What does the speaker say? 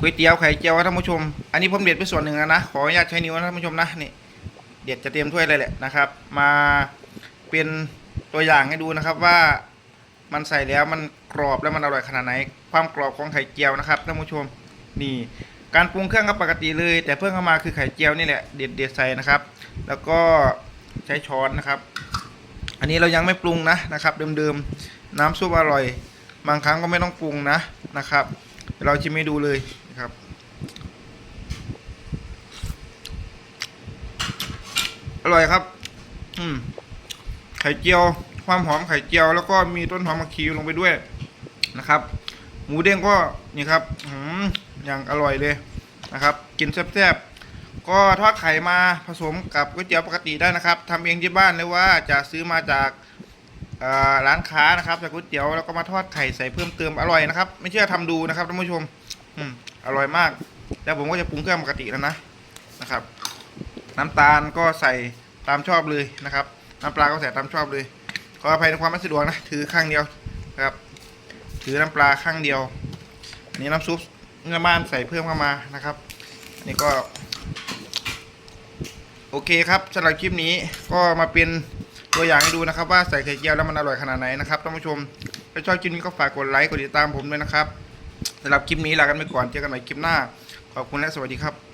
ก๋วยเตี๋ยวไข่เจียวครับท่านผู้ชม อันนี้ผมเด็ดไปส่วนหนึ่งแล้วนะ ขออนุญาตใช้นิ้วนะท่านผู้ชมนะนี่เด็ดจะเตรียมถ้วยเลยแหละนะครับ มาเป็นตัวอย่างให้ดูนะครับว่ามันใส่แล้วมันกรอบแล้วมันอร่อยขนาดไหน ความกรอบของไข่เจียวนะครับท่านผู้ชมนี่การปรุงเครื่องก็ปกติเลย แต่เพิ่มเข้ามาคือไข่เจียวนี่แหละเด็ดเด็ดใส่นะครับ แล้วก็ใช้ช้อนนะครับ อันนี้เรายังไม่ปรุงนะนะครับ เดิมๆน้ำซุปอร่อย บางครั้งก็ไม่ต้องปรุงนะนะครับ เราชิมให้ดูเลยนะครับ อร่อยครับ อืม ไข่เจียว ความหอมไข่เจียว แล้วก็มีต้นหอมมะขีลงไปด้วยนะครับ หมูเด้งก็นี่ครับอืมอย่างอร่อยเลยนะครับ กินแซ่บๆ ก็ทอดไข่มาผสมกับก๋วยเตี๋ยวปกติได้นะครับทำเองที่บ้านหรือว่าจะซื้อมาจาก ร้านค้านะครับจากก๋วยเตี๋ยวแล้วก็มาทอดไข่ใส่เพิ่มเติมอร่อยนะครับ ไม่เชื่อทำดูนะครับท่านผู้ชม อืมอร่อยมาก แล้วผมก็จะปรุงเครื่องปกติแล้วนะนะครับ น้ำตาลก็ใส่ตามชอบเลยนะครับ น้ำปลาก็ใส่ตามชอบเลย ขออภัยในความไม่สะดวกนะถือข้างเดียวนะครับ ถือน้ำปลาข้างเดียวอันนี้น้ำซุปเนื้อบ้านใส่เพิ่มเข้ามานะครับนี่ก็ โอเคครับสำหรับคลิปนี้ก็มาเป็น ตัวอย่างให้ดูนะครับ ว่าใส่ไข่เจียวแล้วมันอร่อยขนาดไหนนะครับท่านผู้ชมถ้าชอบคลิปนี้ก็ฝากกดไลค์กดติดตามผมด้วยนะครับสำหรับคลิปนี้ลากันไปก่อนเจอกันใหม่คลิปหน้า ขอบคุณและสวัสดีครับ